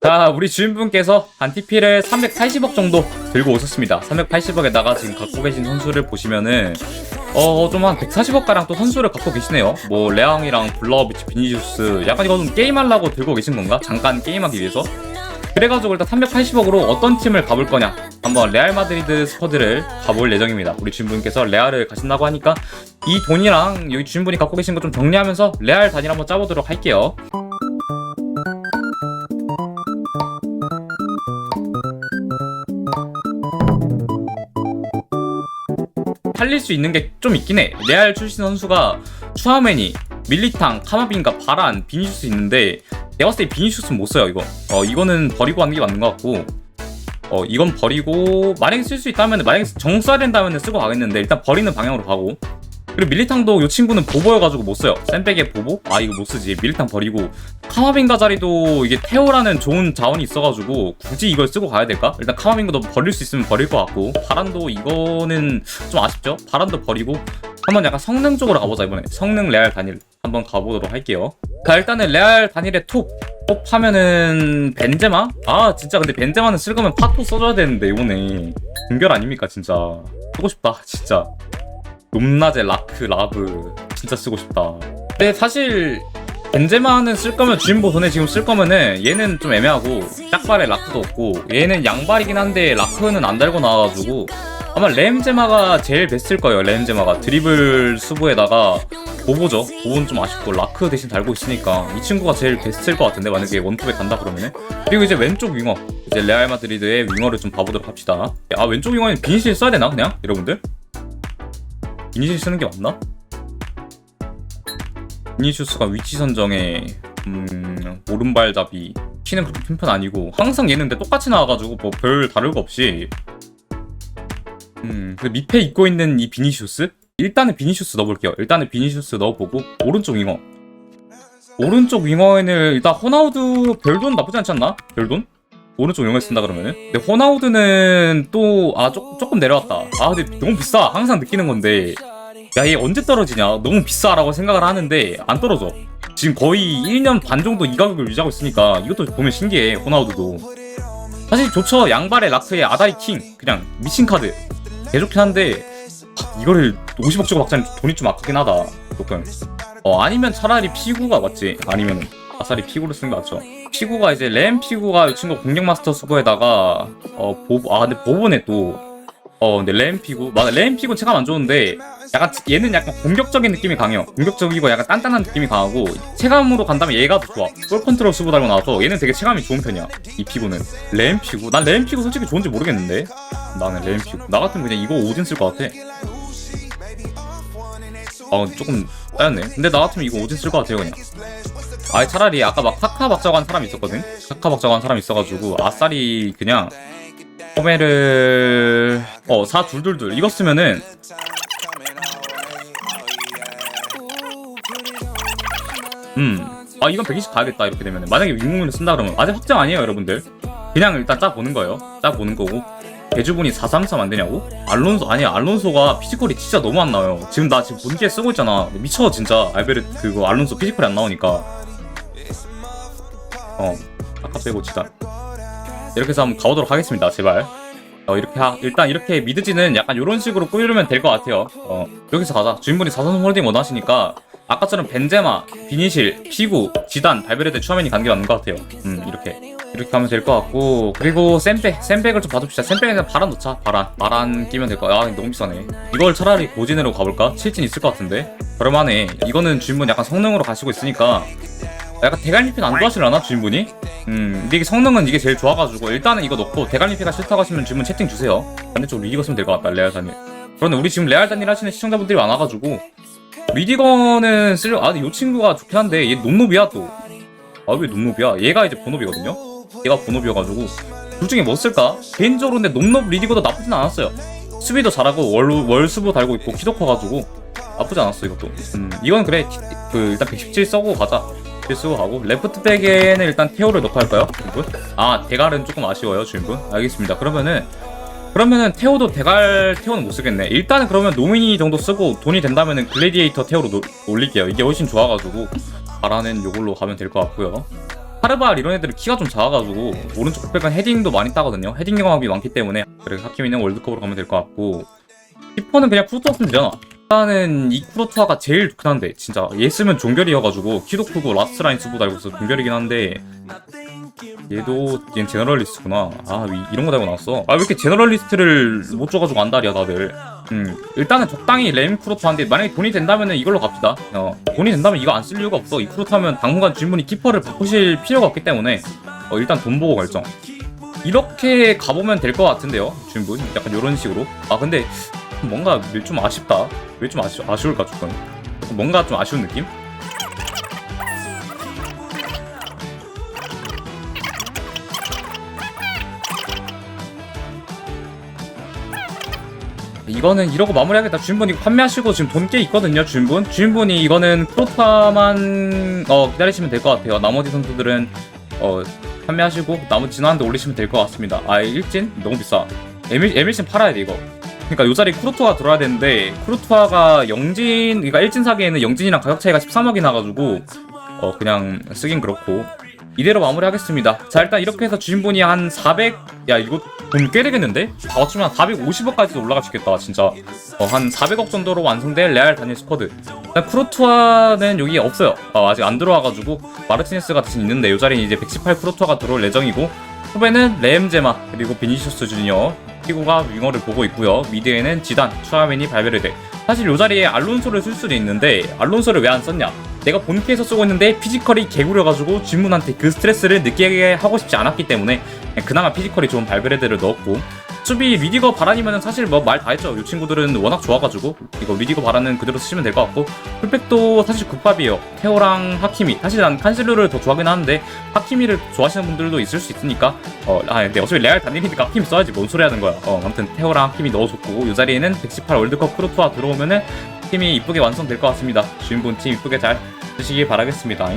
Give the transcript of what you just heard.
자, 우리 주인분께서 안티피를 380억 정도 들고 오셨습니다. 380억에다가 지금 갖고 계신 선수를 보시면은 어, 좀 한 140억가량 또 선수를 갖고 계시네요. 뭐, 레앙이랑 블라우비치, 비니주스, 약간 이거 좀 게임하려고 들고 계신 건가? 잠깐 게임하기 위해서? 그래가지고 일단 380억으로 어떤 팀을 가볼 거냐? 한번 레알 마드리드 스쿼드를 가볼 예정입니다. 우리 주인분께서 레알을 가신다고 하니까 이 돈이랑 여기 주인분이 갖고 계신 거 좀 정리하면서 레알 단일 한번 짜보도록 할게요. 살릴 수 있는 게 좀 있긴 해. 레알 출신 선수가 추아메니, 밀리탕, 카마빈과 바란, 비니슈스 있는데 내가 봤을 때 비니슈스는 못 써요 이거. 어 이거는 버리고 하는 게 맞는 것 같고 어 이건 버리고 만약에 쓸 수 있다면 만약에 정 써야 된다면 쓰고 가겠는데 일단 버리는 방향으로 가고 그리고 밀리탕도 이 친구는 보보여가지고 못 써요. 샌백의 보보? 아 이거 못 쓰지. 밀리탕 버리고 카마빈가 자리도 이게 테오라는 좋은 자원이 있어가지고 굳이 이걸 쓰고 가야 될까? 일단 카마빈가도 버릴 수 있으면 버릴 것 같고 바란도 이거는 좀 아쉽죠? 바란도 버리고 한번 약간 성능 쪽으로 가보자 이번에 성능 레알 단일 한번 가보도록 할게요. 자 일단은 레알 단일의 톱. 톱 하면은 벤제마? 아 진짜 근데 벤제마는 쓸 거면 파토 써줘야 되는데 이번에 금별 아닙니까 진짜 쓰고 싶다 진짜 높낮에 라크 라브 진짜 쓰고 싶다. 근데 사실 벤제마는 쓸 거면 주인보 돈에 지금 쓸 거면은 얘는 좀 애매하고 짝발에 라크도 없고 얘는 양발이긴 한데 라크는 안 달고 나와가지고 아마 램제마가 제일 베스트일 거예요. 램제마가 드리블 수부에다가 보보죠. 보보는 좀 아쉽고 라크 대신 달고 있으니까 이 친구가 제일 베스트일 것 같은데 만약에 원톱에 간다 그러면은 그리고 이제 왼쪽 윙어 이제 레알 마드리드의 윙어를 좀 봐보도록 합시다. 아 왼쪽 윙어는 비니시를 써야 되나 그냥 여러분들? 비니시를 쓰는 게 맞나? 비니슈스가 위치 선정에 음, 오른발잡이 키는 그렇게 큰 편 아니고 항상 얘는 근데 똑같이 나와가지고 뭐 별 다를 거 없이 음, 그 밑에 입고 있는 이 비니슈스 일단은 비니슈스 넣어볼게요. 일단은 비니슈스 넣어보고 오른쪽 윙어 오른쪽 윙어에는 일단 호나우드 별돈 나쁘지 않지 않나? 별돈? 오른쪽 윙어에 쓴다 그러면은 근데 호나우드는 또 아 조금 내려왔다. 아 근데 너무 비싸. 항상 느끼는 건데 야 얘 언제 떨어지냐? 너무 비싸라고 생각을 하는데 안 떨어져. 지금 거의 1년 반 정도 이 가격을 유지하고 있으니까 이것도 보면 신기해 호나우드도. 사실 좋죠 양발의 라크의 아다리 킹 그냥 미친 카드. 개 좋긴 한데 하, 이거를 50억 주고 박자는 돈이 좀 아깝긴 하다 조금. 어 아니면 차라리 피구가 맞지? 아니면 아싸리 피구를 쓰는 게 맞죠. 피구가 이제 램 피구가 이 친구 공격 마스터 수거에다가 어 보브 아 근데 보브네 또 어 근데 램 피구 맞아 램 피구 체감 안 좋은데 약간 얘는 약간 공격적인 느낌이 강해요. 공격적이고 약간 단단한 느낌이 강하고 체감으로 간다면 얘가 더 좋아. 볼 컨트롤 수고 달고 나와서 얘는 되게 체감이 좋은 편이야. 이 피구는 램 피구. 난 램 피구 솔직히 좋은지 모르겠는데. 나는 램 피구. 나 같으면 그냥 이거 오딘 쓸 것 같아. 어 조금 따였네. 근데 나 같으면 이거 오딘 쓸 것 같아요 그냥. 아 차라리 아까 막 카카 박자고 한 사람 있었거든. 카카 박자고 한 사람 있어가지고 아싸리 그냥 포메를 어 4 둘둘둘. 이거 쓰면은 음. 아 이건 120 가야겠다 이렇게 되면 만약에 윙문을 쓴다 그러면. 아직 확정 아니에요 여러분들. 그냥 일단 짜 보는 거예요. 짜 보는 거고. 대주분이 433 안 되냐고? 알론소 아니 알론소가 피지컬이 진짜 너무 안 나와요. 지금 나 지금 본기에 쓰고 있잖아. 미쳐 진짜. 알베르 그거 알론소 피지컬이 안 나오니까. 어 아까 빼고 치다 이렇게 해서 한번 가보도록 하겠습니다 제발 어 이렇게 하, 일단 이렇게 미드지는 약간 이런 식으로 꾸리면 될 것 같아요 어 여기서 가자 주인분이 4선 홀딩 원하시니까 아까처럼 벤제마, 비니실, 피구, 지단, 발베르데 추하면이 가는 게 맞는 것 같아요. 음, 이렇게. 이렇게 하면 될 것 같고. 그리고 샌백, 샌백을 좀 봐줍시다. 샌백에서 바람 넣자. 바람. 바람 끼면 될 거. 아, 너무 비싸네. 이걸 차라리 고진으로 가볼까? 칠진 있을 것 같은데. 그럴만해. 이거는 주인분 약간 성능으로 가시고 있으니까. 약간 대갈리피는 안 좋아하시려나 주인분이? 음 근데 이게 성능은 이게 제일 좋아가지고 일단은 이거 넣고 대갈리피가 싫다고 하시면 주인분 채팅 주세요 반대쪽 리디거 쓰면 될 것 같다 레알 단일 그런데 우리 지금 레알 단일 하시는 시청자분들이 많아가지고 리디건은 쓸, 아, 근데 이 친구가 좋긴 한데, 얘 논노비야, 또. 아, 왜 논노비야? 얘가 이제 본업이거든요? 얘가 본업이어가지고. 둘 중에 뭐 쓸까? 개인적으로 근데 논노브 리디거도 나쁘진 않았어요. 수비도 잘하고, 월, 월수부 달고 있고, 키도 커가지고. 나쁘지 않았어, 이것도. 음, 이건 그래. 그, 일단 117 써고 가자. 1 쓰고 가고. 레프트백에는 일단 테오를 넣고 할까요? 주인분? 아, 대갈은 조금 아쉬워요, 주인분. 알겠습니다. 그러면은, 그러면은 테오도 대갈 테오는 못 쓰겠네. 일단은 그러면 노미니 정도 쓰고 돈이 된다면은 글래디에이터 테오로 노, 올릴게요. 이게 훨씬 좋아가지고 바라는 요걸로 가면 될 것 같고요. 카르발 이런 애들은 키가 좀 작아가지고 오른쪽 흑백은 헤딩도 많이 따거든요. 헤딩 경험이 많기 때문에 그래서 하키미는 월드컵으로 가면 될 것 같고 키퍼는 그냥 쿠르투아쓰면 되잖아. 일단은 이 쿠르투아가 제일 좋긴 한데 진짜 얘 쓰면 종결이어가지고 키도 크고 라스트 라인 수보 달고 있어 종결이긴 한데 얘도 얘는 제너럴리스트구나. 아 이- 이런 거 달고 나왔어. 아 왜 이렇게 제너럴리스트를 못 줘가지고 안달이야 다들. 음 일단은 적당히 램 쿠르투아인데 만약에 돈이 된다면은 이걸로 갑시다. 어 돈이 된다면 이거 안 쓸 이유가 없어. 이 쿠르투아면 당분간 주인분이 키퍼를 바꾸실 필요가 없기 때문에 어, 일단 돈 보고 결정. 이렇게 가보면 될 것 같은데요, 주인분. 약간 이런 식으로. 아 근데 뭔가 좀 아쉽다. 왜 좀 아쉬, 아쉬울까 조금. 뭔가 좀 아쉬운 느낌? 이거는 이러고 마무리하겠다. 주인분 이거 판매하시고 지금 돈 꽤 있거든요, 주인분. 주인분이 이거는 프로타만 어, 기다리시면 될 것 같아요. 나머지 선수들은 어, 판매하시고 나머지 진화한데 올리시면 될 것 같습니다. 아 일진 너무 비싸. 에밀 에밀신 팔아야 돼 이거. 그러니까 요 자리 쿠르투아 들어야 되는데 쿠르투아가 영진 그러니까 일진 사기에는 영진이랑 가격 차이가 13억이 나가지고 어 그냥 쓰긴 그렇고 이대로 마무리하겠습니다. 자 일단 이렇게 해서 주인분이 한 400, 야 이거 돈 꽤 되겠는데? 다한 450억까지도 올라갈 수 있겠다 진짜. 어, 한 400억 정도로 완성될 레알 단일 스쿼드. 일단 쿠르투아는 여기 없어요. 어, 아직 안 들어와가지고 마르티네스가 대신 있는데 요 자리는 이제 118 쿠르투아가 들어올 예정이고 후배는 레엠제마 그리고 비니시우스 주니어 피고가 윙어를 보고 있고요. 미드에는 지단, 추아멘이 발베르데. 사실 요 자리에 알론소를 쓸 수도 있는데 알론소를 왜 안 썼냐? 내가 본캐에서 쓰고 있는데 피지컬이 개구려가지고 주문한테 그 스트레스를 느끼게 하고 싶지 않았기 때문에 그나마 피지컬이 좋은 발베르데를 넣었고 수비 리디거 바란이면 사실 뭐 말 다 했죠. 이 친구들은 워낙 좋아가지고 이거 리디거 바란은 그대로 쓰시면 될 것 같고 풀백도 사실 국밥이에요. 테오랑 하키미 사실 난 칸실루를 더 좋아하긴 하는데 하키미를 좋아하시는 분들도 있을 수 있으니까 어, 아 근데 어차피 레알 단일이니까 하키미 써야지 뭔 소리 하는 거야. 어 아무튼 테오랑 하키미 넣어줬고 이 자리에는 118 월드컵 크루트와 들어오면은 팀이 이쁘게 완성될 것 같습니다. 주인분 팀 이쁘게 잘 쓰시길 바라겠습니다.